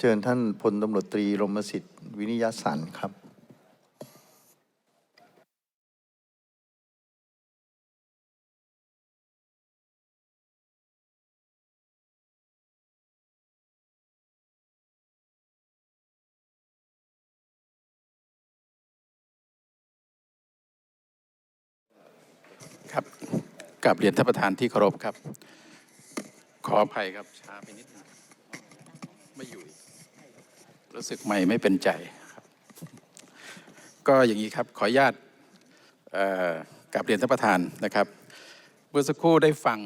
เชิญท่านพลตำรวจตรีรมสิทธิ์วินิยสันครับครับกับเรียนท่านประธานที่เคารพครับ ขออภัยครับช้าไปนิดนึงไม่อยู่ รู้สึกไม่ไม่เป็นใจครับ ก็อย่างนี้ครับขออนุญาตกับเรียนท่านประธานนะครับ เมื่อสักครู่ได้ฟัง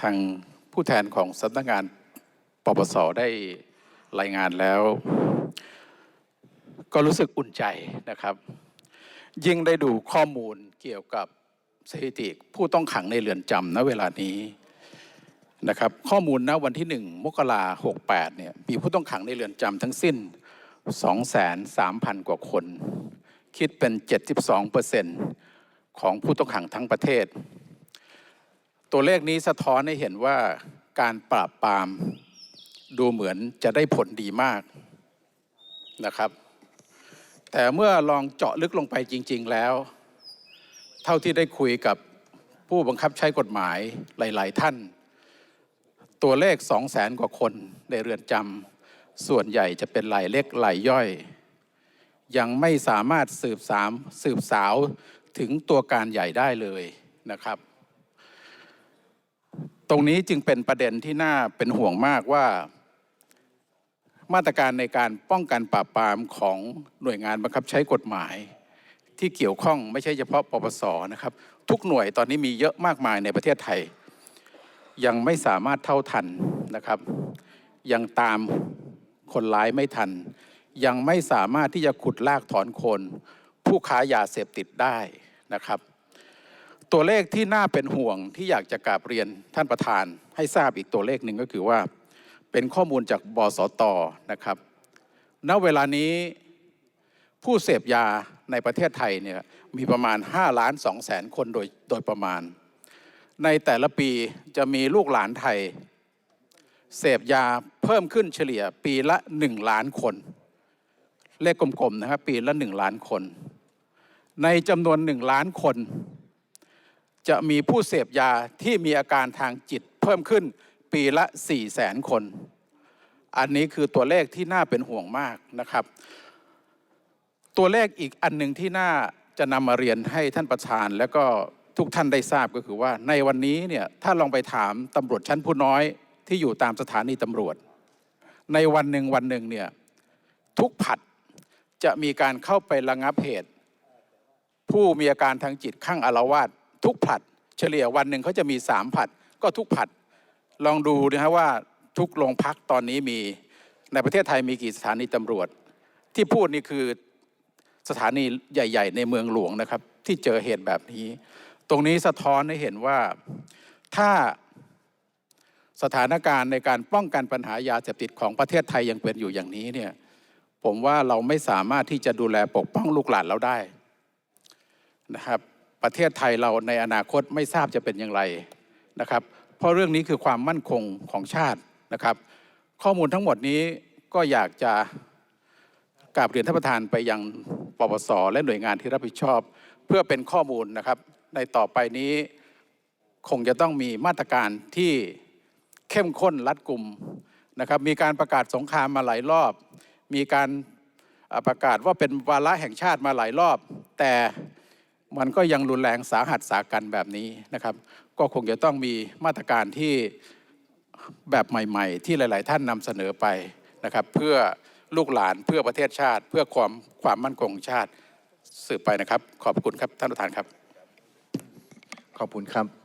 ทางผู้แทนของสำนักงานปปสได้รายงานแล้ว ก็รู้สึกอุ่นใจนะครับ ยิ่งได้ดูข้อมูลเกี่ยวกับสถิติผู้ต้องขังในเรือนจำณเวลานี้ นะครับข้อมูลณวันที่ 1 มกราหกแปดเนี่ยมีผู้ต้องขังในเรือนจำทั้งสิ้น 23,000 กว่าคน คิดเป็น 72เปอร์เซ็นต์ของผู้ต้องขังทั้งประเทศ ตัวเลขนี้สะท้อนให้เห็นว่าการปราบปรามดูเหมือนจะได้ผลดีมากนะครับ แต่เมื่อลองเจาะลึกลงไปจริง ๆ แล้ว เท่าที่ได้คุยกับผู้บังคับใช้กฎหมายหลาย ๆ ท่าน ตัวเลข 2 0 0แสนกว่าคนในเรือนจำส่วนใหญ่จะเป็นรายเล็กรายย่อย ยังไม่สามารถสืบสามสืบสาวถึงตัวการใหญ่ได้เลยนะครับ ตรงนี้จึงเป็นประเด็นที่น่าเป็นห่วงมากว่า มาตรการในการป้องกันปราบปรามของหน่วยงานบังคับใช้กฎหมาย ที่เกี่ยวข้องไม่ใช่เฉพาะปปสนะครับ ทุกหน่วยตอนนี้มีเยอะมากมายในประเทศไทย ยังไม่สามารถเท่าทันนะครับ ยังตามคนร้ายไม่ทัน ยังไม่สามารถที่จะขุดลากถอนคน ผู้ค้ายาเสพติดได้นะครับ ตัวเลขที่น่าเป็นห่วงที่อยากจะกราบเรียนท่านประธาน ให้ทราบอีกตัวเลขหนึ่งก็คือว่า เป็นข้อมูลจากบสตนะครับ ณเวลานี้ผู้เสพยาในประเทศไทยเนี่ยมีประมาณ5ล้าน2แสนคนโดยโดยประมาณ ในแต่ละปีจะมีลูกหลานไทย เสพยาเพิ่มขึ้นเฉลี่ยปีละ 1 ล้านคน เลขกลมๆนะครับปีละ 1 ล้านคน ในจำนวน 1 ล้านคน จะมีผู้เสพยาที่มีอาการทางจิตเพิ่มขึ้นปีละ 4 0 0แสนคน อันนี้คือตัวเลขที่น่าเป็นห่วงมากนะครับ ตัวเลขอีกอันหนึ่งที่น่าจะนำมาเรียนให้ท่านประธาน และก็ ทุกท่านได้ทราบก็คือว่าในวันนี้เนี่ยถ้าลองไปถามตำรวจชั้นผู้น้อยที่อยู่ตามสถานีตำรวจ ในวันหนึ่งวันหนึ่งเนี่ยทุกผัดจะมีการเข้าไประงับเหตุ ผู้มีอาการทางจิตข้างอารวาสทุกผัด เฉลี่ยวันหนึ่งเขาจะมีสามผัด ก็ทุกผัด ลองดูนะฮะว่าทุกโรงพักตอนนี้มีในประเทศไทยมีกี่สถานีตำรวจ ที่พูดนี่คือสถานีใหญ่ ๆ ในเมืองหลวงนะครับ ที่เจอเหตุแบบนี้ ตรงนี้สะท้อนให้เห็นว่าถ้าสถานการณ์ในการป้องกันปัญหายาเสพติดของประเทศไทยยังเป็นอยู่อย่างนี้เนี่ยผมว่าเราไม่สามารถที่จะดูแลปกป้องลูกหลานเราได้นะครับ ประเทศไทยเราในอนาคตไม่ทราบจะเป็นอย่างไรนะครับ เพราะเรื่องนี้คือความมั่นคงของชาตินะครับ ข้อมูลทั้งหมดนี้ก็อยากจะกราบเรียนท่านประธานไปยังปปสและหน่วยงานที่รับผิดชอบ เพื่อเป็นข้อมูลนะครับในต่อไปนี้ คงจะต้องมีมาตรการที่เข้มข้นรัดกลุ่มนะครับ มีการประกาศสงครามมาหลายรอบ มีการประกาศว่าเป็นวาระแห่งชาติมาหลายรอบ แต่มันก็ยังรุนแรงสาหัสสากันแบบนี้นะครับ ก็คงจะต้องมีมาตรการที่แบบใหม่ ๆ ที่หลาย ๆ ท่านนำเสนอไปนะครับ เพื่อลูกหลานเพื่อประเทศชาติ เพื่อความความมั่นคงชาติสืบไปนะครับ ขอบคุณครับท่านประธานครับ ขอบคุณครับ